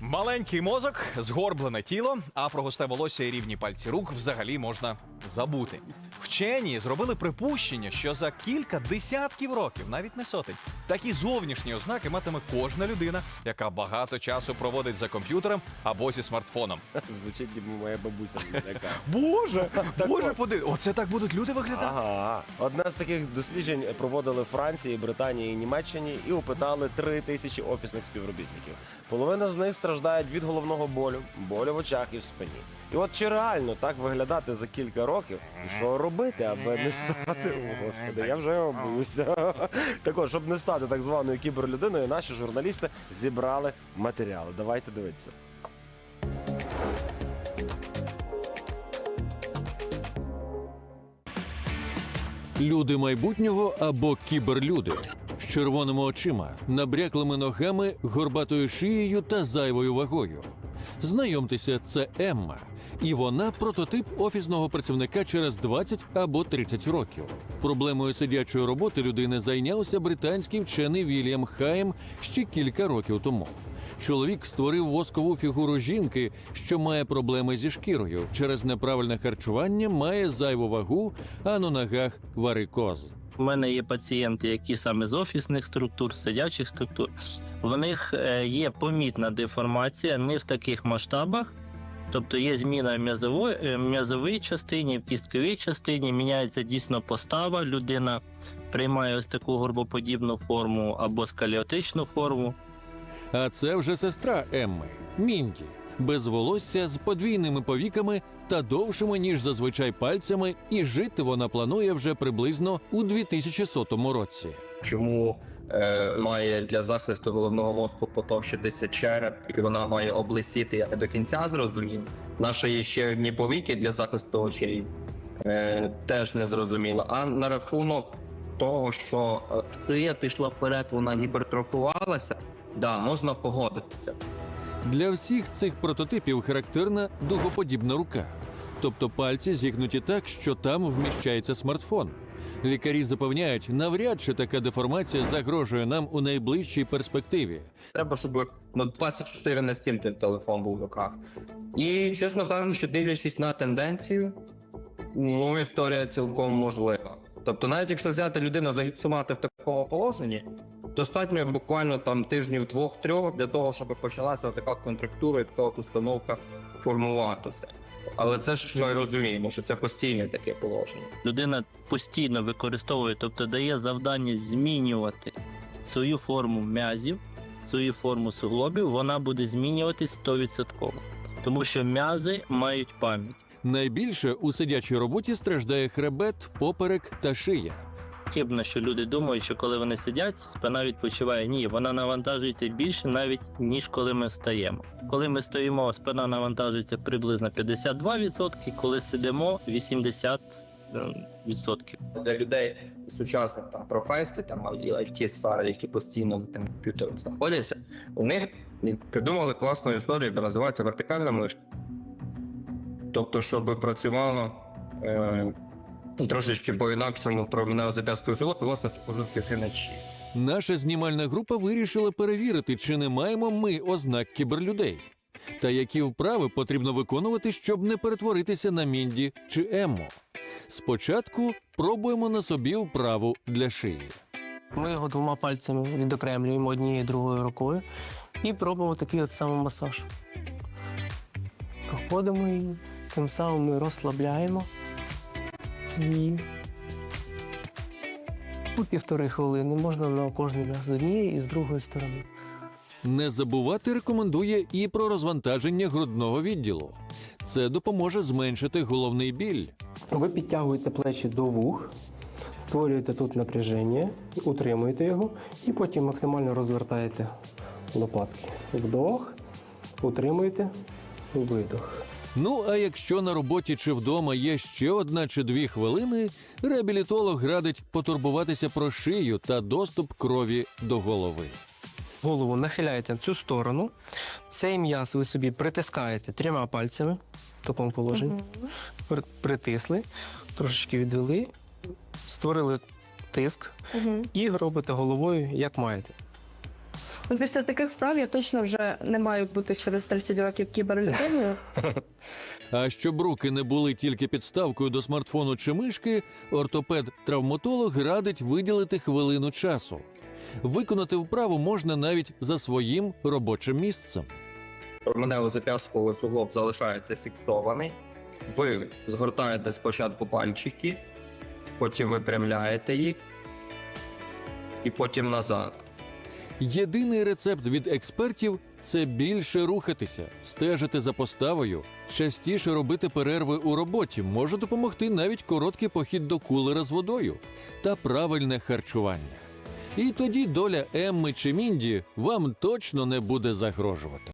Маленький мозок, згорблене тіло, а про густе волосся і рівні пальці рук взагалі можна забути. Вчені зробили припущення, що за кілька десятків років, навіть не сотень, такі зовнішні ознаки матиме кожна людина, яка багато часу проводить за комп'ютером або зі смартфоном. Звучить, ніби моя бабуся така. Боже, боже, поди, оце так будуть люди виглядати. Ага. Одне з таких досліджень проводили в Франції, Британії і Німеччині і опитали три тисячі офісних співробітників. Половина з них страждають від головного болю, болю в очах і в спині. І от чи реально так виглядати за кілька років? І що робити, аби не стати? О, господи, я вже боюся. Так от, щоб не стати так званою кіберлюдиною, наші журналісти зібрали матеріали. Давайте дивитися. Люди майбутнього або кіберлюди з червоними очима, набряклими ногами, горбатою шиєю та зайвою вагою. Знайомтеся, це Емма, і вона прототип офісного працівника через 20 або 30 років. Проблемою сидячої роботи людини зайнявся британський вчений Вільям Хайм ще кілька років тому. Чоловік створив воскову фігуру жінки, що має проблеми зі шкірою. Через неправильне харчування має зайву вагу, а на ногах варикоз. У мене є пацієнти, які саме з офісних структур, сидячих структур. В них е, є помітна деформація, не в таких масштабах. Тобто є зміна в м'язової, е, м'язовій частині, в кістковій частині, міняється дійсно постава. Людина приймає ось таку горбоподібну форму або скаліотичну форму. А це вже сестра Емми Мінді, без волосся з подвійними повіками та довшими ніж зазвичай пальцями, і жити вона планує вже приблизно у 2100 році. чому е, має для захисту головного мозку потовщитися череп, і вона має облисіти, я до кінця зрозумів. Наші є ще одні повіки для захисту очей е, теж не зрозуміло. А на рахунок того, що е, шия пішла вперед, вона гіпертрофувалася, да, можна погодитися. Для всіх цих прототипів характерна дугоподібна рука, тобто пальці зігнуті так, що там вміщається смартфон. Лікарі запевняють, навряд чи така деформація загрожує нам у найближчій перспективі. Треба, щоб ну, 24 на 7 той телефон був в руках. І, чесно кажучи, дивлячись на тенденцію, ну, історія цілком можлива. Тобто, навіть якщо взяти людину загіпсувати в такому положенні, достатньо буквально там тижнів двох-трьох для того, щоб почалася така контрактура і така от установка формуватися. Але це ж ми розуміємо, що це постійне таке положення. Людина постійно використовує, тобто дає завдання змінювати свою форму м'язів, свою форму суглобів, вона буде змінюватись 100%. Тому що м'язи мають пам'ять. Найбільше у сидячій роботі страждає хребет, поперек та шия. Хибно, що люди думають, що коли вони сидять, спина відпочиває. Ні, вона навантажується більше навіть ніж коли ми стаємо. Коли ми стоїмо, спина навантажується приблизно 52%, коли сидимо 80%. Для людей сучасних там професій, там і it сфери, які постійно за тим комп'ютером знаходяться, у них придумали класну історію, яка називається вертикальна мишка. Тобто, щоб працювало е, трошечки по-інакшому про зап'ястку філок, власне, спожитки синачі. Наша знімальна група вирішила перевірити, чи не маємо ми ознак кіберлюдей. Та які вправи потрібно виконувати, щоб не перетворитися на Мінді чи Еммо. Спочатку пробуємо на собі вправу для шиї. Ми його двома пальцями відокремлюємо однією другою рукою і пробуємо такий от самий масаж. Проходимо і тим самим ми розслабляємо. І у півтори хвилини можна на кожний м'яз з однієї і з другої сторони. Не забувати рекомендує і про розвантаження грудного відділу. Це допоможе зменшити головний біль. Ви підтягуєте плечі до вух, створюєте тут напряження, утримуєте його і потім максимально розвертаєте лопатки. Вдох, утримуєте, видох. Ну а якщо на роботі чи вдома є ще одна чи дві хвилини, реабілітолог радить потурбуватися про шию та доступ крові до голови. Голову нахиляєте в цю сторону. Цей м'яз ви собі притискаєте трьома пальцями в такому положенні. При- Притисли, трошечки відвели, створили тиск і робите головою, як маєте. Ну, після таких вправ я точно вже не маю бути через 30 років кіберлюдиною. А щоб руки не були тільки підставкою до смартфону чи мишки, ортопед-травматолог радить виділити хвилину часу. Виконати вправу можна навіть за своїм робочим місцем. Променево зап'ястковий суглоб залишається фіксований. Ви згортаєте спочатку пальчики, потім випрямляєте їх і потім назад. Єдиний рецепт від експертів це більше рухатися, стежити за поставою, частіше робити перерви у роботі може допомогти навіть короткий похід до кулера з водою та правильне харчування. І тоді доля Емми чи Мінді вам точно не буде загрожувати.